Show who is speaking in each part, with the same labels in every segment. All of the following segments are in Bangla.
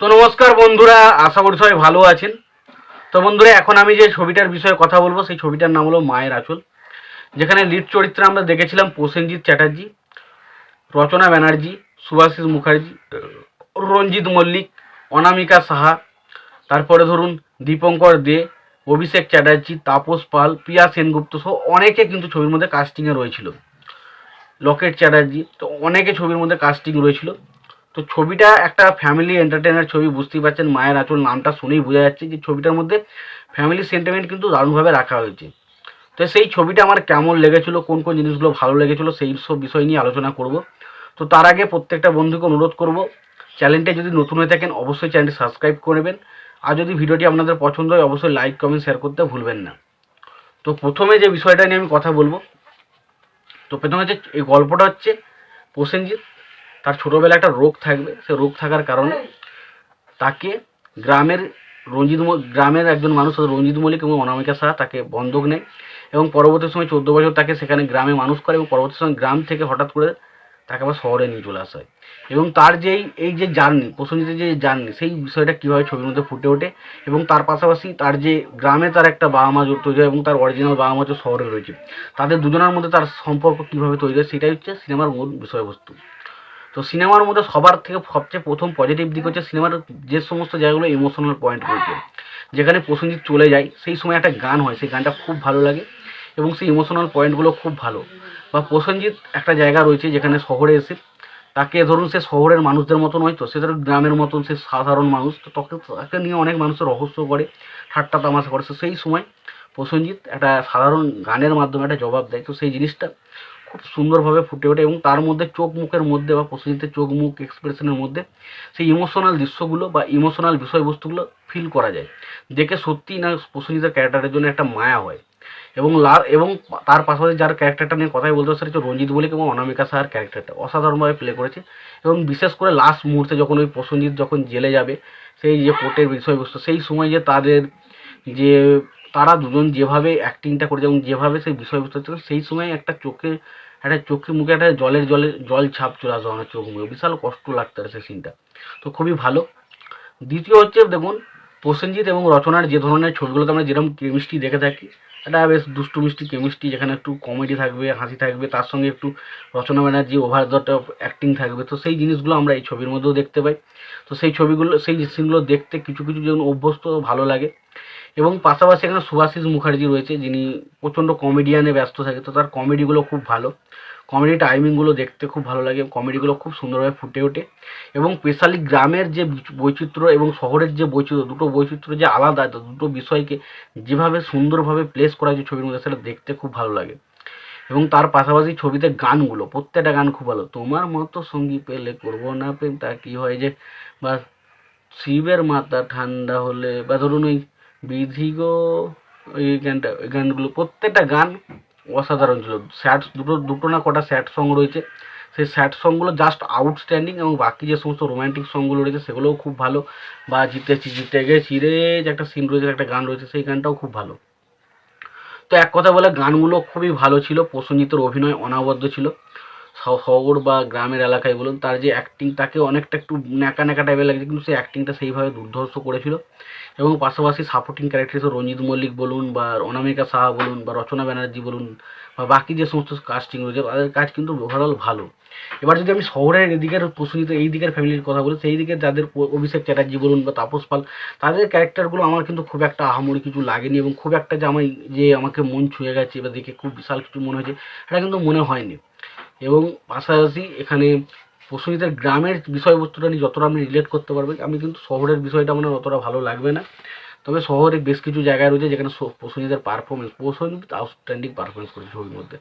Speaker 1: তো নমস্কার বন্ধুরা, আশা করি সবাই ভালো আছেন। তো বন্ধুরা, এখন আমি যে ছবিটার বিষয়ে কথা বলব, সেই ছবিটার নাম হলো মায়ের আঁচল। যেখানে লিড চরিত্রে আমরা দেখেছিলাম প্রসেনজিৎ চ্যাটার্জি, রচনা ব্যানার্জি, সুভাষিস মুখার্জি, রঞ্জিত মল্লিক, অনামিকা সাহা, তারপরে ধরুন দীপঙ্কর দে, অভিষেক চ্যাটার্জি, তাপস পাল প্রিয়া সেনগুপ্ত সহ অনেকে কিন্তু ছবির মধ্যে কাস্টিংয়ে রয়েছিল। লকেট চ্যাটার্জি, তো অনেকে ছবির মধ্যে কাস্টিং রয়েছিল। তো ছবিটা একটা ফ্যামিলি এন্টারটেইনার ছবি, বুঝতেই পারছেন, মায়ের আঁচল, নামটা শুনেই বোঝা যাচ্ছে যে ছবিটার মধ্যে ফ্যামিলি সেন্টিমেন্ট কিন্তু দারুণভাবে রাখা হয়েছে। তো সেই ছবিটা আমার কেমন লেগেছিল, কোন কোন জিনিসগুলো ভালো লেগেছিলো, সেই সব বিষয় নিয়ে আলোচনা করব। তো তার আগে প্রত্যেকটা বন্ধুকে অনুরোধ করব, চ্যানেলটা যদি নতুন হয়ে থাকেন, অবশ্যই চ্যানেলটি সাবস্ক্রাইব করবেন আর যদি ভিডিওটি আপনাদের পছন্দ হয়, অবশ্যই লাইক কমেন্ট শেয়ার করতে ভুলবেন না। তো প্রথমে যে বিষয়টা নিয়ে আমি কথা বলব, তো প্রথমে হচ্ছে, এই গল্পটা হচ্ছে প্রসেনজিৎ। তার ছোটোবেলায় একটা রোগ থাকবে, সে রোগ থাকার কারণে তাকে গ্রামের রঞ্জিত গ্রামের একজন মানুষ রঞ্জিত মল্লিক এবং অনামিকা সাহা তাকে বন্ধক নেয় এবং পরবর্তী সময় চোদ্দ বছর তাকে সেখানে গ্রামে মানুষ করে এবং পরবর্তী সময় গ্রাম থেকে হঠাৎ করে তাকে আবার শহরে নিয়ে চলে আসা হয়। এবং তার যেই, এই যে জার্নি প্রসেনজিতের যে জার্নি, সেই বিষয়টা কীভাবে ছবির মধ্যে ফুটে ওঠে এবং তার পাশাপাশি তার যে গ্রামে তার একটা বাবা মা তৈরি হয় এবং তার অরিজিনাল বাবা মা শহরে রয়েছে। তাদের দুজনের মধ্যে তার সম্পর্ক কীভাবে তৈরি হয়, সেটাই হচ্ছে সিনেমার মূল বিষয়বস্তু। তো সিনেমার মধ্যে সবার থেকে সবচেয়ে প্রথম পজিটিভ দিক হচ্ছে সিনেমার যে সমস্ত জায়গাগুলো ইমোশনাল পয়েন্ট রয়েছে যেখানে প্রসেনজিৎ চলে যায়, সেই সময় একটা গান হয়, সেই গানটা খুব ভালো লাগে এবং সেই ইমোশনাল পয়েন্টগুলো খুব ভালো। বা প্রসেনজিৎ একটা জায়গা রয়েছে যেখানে শহরে এসে তাকে ধরুন সে শহরের মানুষদের মতন নয় তো, সে ধরুন গ্রামের মতন সে সাধারণ মানুষ তো তখন তাকে নিয়ে অনেক মানুষের রহস্য করে, ঠাট্টা তামাশা করে। সেই সময় প্রসেনজিৎ একটা সাধারণ গানের মাধ্যমে একটা জবাব দেয়। তো সেই জিনিসটা খুব সুন্দরভাবে ফুটে ওঠে এবং তার মধ্যে চোখ মুখের মধ্যে বা প্রসেনজিতের চোখ মুখ এক্সপ্রেশনের মধ্যে সেই ইমোশনাল দৃশ্যগুলো বা ইমোশনাল বিষয়বস্তুগুলো ফিল করা যায়। দেখে সত্যিই না প্রসেনজিতের ক্যারেক্টারের জন্য একটা মায়া হয়। এবং লার এবং তার পাশাপাশি যার ক্যারেক্টারটা নিয়ে কথাই বলতে সেটা হচ্ছে রঞ্জিত মল্লিক এবং অনামিকা সাহার ক্যারেক্টারটা অসাধারণভাবে প্লে করেছে এবং বিশেষ করে লাস্ট মুহূর্তে যখন ওই প্রসেনজিৎ যখন জেলে যাবে, সেই যে কোর্টের বিষয়বস্তু, সেই সময় যে তাদের যে তারা দুজন যেভাবে অ্যাক্টিংটা করেছে এবং যেভাবে সেই বিষয়বস্তু সেই সময় একটা চোখে একটা চোখে মুখে একটা জলের জলের, জল ছাপ চলে আসবে আমার চোখ মুখে। বিশাল কষ্ট লাগতে পারে সেই সিনটা তো খুবই ভালো। দ্বিতীয় হচ্ছে, দেখুন, প্রসেনজিৎ এবং রচনার যে ধরনের ছবিগুলোতে আমরা যেরকম কেমিস্ট্রি দেখে থাকি, একটা বেশ দুষ্টু মিষ্টি কেমিস্ট্রি যেখানে একটু কমেডি থাকবে, হাসি থাকবে, তার সঙ্গে একটু Rachna Banerjee over the top acting থাকবে। তো সেই জিনিসগুলো আমরা এই ছবির মধ্যেও দেখতে পাই। তো সেই ছবিগুলো, সেই সিনগুলো দেখতে কিছু কিছু যেমন অভ্যস্ত, ভালো লাগে। এবং পাশাপাশি এখানে সুভাষিস মুখার্জি রয়েছে, যিনি প্রচণ্ড কমেডিয়ানে ব্যস্ত থাকে, তো তার কমেডিগুলো খুব ভালো। কমেডি টাইমিংগুলো দেখতে খুব ভালো লাগে কমেডিগুলো খুব সুন্দরভাবে ফুটে ওঠে। এবং স্পেশালি গ্রামের যে বৈচিত্র্য এবং শহরের যে বৈচিত্র্য, দুটো বৈচিত্র্য যে আলাদা দুটো বিষয়কে যেভাবে সুন্দরভাবে প্লেস করা হয়েছে ছবির মধ্যে, সেটা দেখতে খুব ভালো লাগে। এবং তার পাশাপাশি ছবিতে গানগুলো, প্রত্যেকটা গান খুব ভালো। তোমার মতো সঙ্গী পেলে করব না প্রেম, তা কী হয় যে? বা শিবের মাথা ঠান্ডা হলে, বা ধরুন ওই বিধি এই গানটা ওই গানগুলো, প্রত্যেকটা গান অসাধারণ ছিল। স্যাড, দুটো দুটো না কটা স্যাড সং রয়েছে। সেই স্যাড সংগুলো জাস্ট আউটস্ট্যান্ডিং এবং বাকি যে সমস্ত রোম্যান্টিক সংগুলো রয়েছে, সেগুলোও খুব ভালো। বা জিতেছি জিতে গেছি রে, যে একটা সিন রয়েছে, একটা গান রয়েছে, সেই গানটাও খুব ভালো। তো এক কথা বলে, গানগুলো খুবই ভালো ছিল। প্রসেনজিতের অভিনয় অনাবদ্য ছিল। শহর বা গ্রামের এলাকায় বলুন, তার যে অ্যাক্টিং তাকে অনেকটা একটু ন্যাকা ন্যাকা টাইপের লাগছে কিন্তু সেই অ্যাক্টিংটা সেইভাবে দুর্ধর্ষ করেছিল। এবং পাশাপাশি সাপোর্টিং ক্যারেক্টার হিসেবে রঞ্জিত মল্লিক বলুন বা অনামিকা সাহা বলুন বা রচনা ব্যানার্জি বলুন বা বাকি যে সমস্ত কাস্টিং রয়েছে, তাদের কাজ কিন্তু ওভারঅল ভালো। এবার যদি আমি শহরের এদিকের প্রসেনজিত এই দিকের ফ্যামিলির কথা বলি, সেই দিকে যাদের অভিষেক চ্যাটার্জি বলুন বা তাপস পাল, তাদের ক্যারেক্টারগুলো আমার কিন্তু খুব একটা আহামরি কিছু লাগেনি এবং খুব একটা যে আমি যে আমাকে মন ছুঁয়ে গেছে বা দেখে খুব বিশাল কিছু মনে হয়েছে, সেটা কিন্তু মনে হয়নি। এবং পাশাপাশি এখানে প্রসেনজিতের গ্রামের বিষয়বস্তুটা নিয়ে যতটা আপনি রিলেট করতে পারবেন, আমি কিন্তু শহরের বিষয়টা মানে অতটা ভালো লাগবে না। তবে শহরে বেশ কিছু জায়গায় রয়েছে যেখানে প্রসেনজিতের পারফরমেন্স প্রসেনজিৎ আউটস্ট্যান্ডিং পারফরমেন্স করেছে ছবির মধ্যে।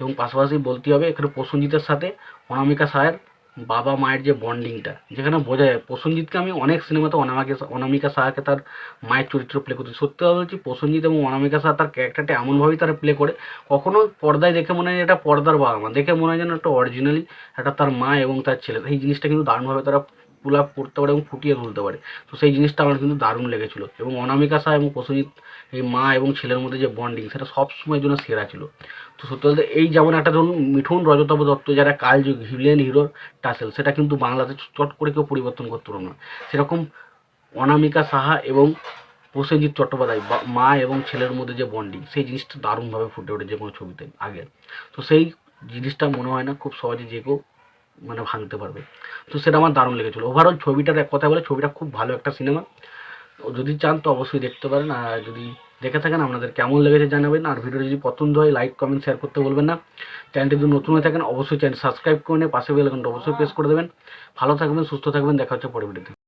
Speaker 1: এবং পাশাপাশি বলতে হবে এখানে প্রসেনজিতের সাথে অনামিকা সাহের বাবা মায়ের যে বন্ডিংটা, যেখানে বোঝা যায় প্রসেনজিৎকে আমি অনেক সিনেমাতে অনামিকা অনামিকা সাহাকে তার মায়ের চরিত্র প্লে করতে। সত্যি কথা বলছি প্রসেনজিৎ এবং অনামিকা সাহা তার ক্যারেক্টারটা এমনভাবেই তারা প্লে করে, কখনো পর্দায় দেখে মনে হয় এটা পর্দার বাবা মা, দেখে মনে হয় যেন একটা অরিজিনালি একটা তার মা এবং তার ছেলে। এই জিনিসটা কিন্তু দারুণভাবে তারা পুল আপ করতে পারে এবং ফুটিয়ে তুলতে পারে। তো সেই জিনিসটা আমার কিন্তু দারুণ লেগেছিল। এবং অনামিকা শাহ এবং প্রসেনজিৎ এই মা এবং ছেলের মধ্যে যে বন্ডিং সেটা সব সময়ের জন্য সেরা ছিল। তো সত্যি বলতে এই যেমন একটা ধরুন মিঠুন রজতাভ দত্ত, যারা কালযুগ ভিলেন হিরোর টাসেল, সেটা কিন্তু বাংলাতে চট করে কেউ পরিবর্তন করতে পারবে না। সেরকম অনামিকা সাহা এবং প্রসেনজিৎ চট্টোপাধ্যায় মা এবং ছেলের মধ্যে যে বন্ডিং সেই জিনিসটা দারুণভাবে ফুটে ওঠে যে কোনো ছবিতে আগে তো সেই জিনিসটা মনে হয় না, খুব সহজে যে কেউ মানে ভাঙতে পারবে। তো সেটা আমার দারুণ লেগেছিলো। ওভারঅল ছবিটার এক কথা বলে ছবিটা খুব ভালো একটা সিনেমা যদি চান তো অবশ্যই দেখতে পারেন। আর যদি দেখে থাকেন, আপনাদের কেমন লেগেছে জানাবেন। আর ভিডিও যদি পছন্দ হয় লাইক কমেন্ট শেয়ার করতে বলবেন না। চ্যানেলটি যদি নতুন হয়ে থাকেন, অবশ্যই চ্যানেল সাবস্ক্রাইব করে নিয়ে পাশে বেল আইকনটা অবশ্যই প্রেস করে দেবেন। ভালো থাকবেন, সুস্থ থাকবেন। দেখা হচ্ছে পরে ভিডিওতে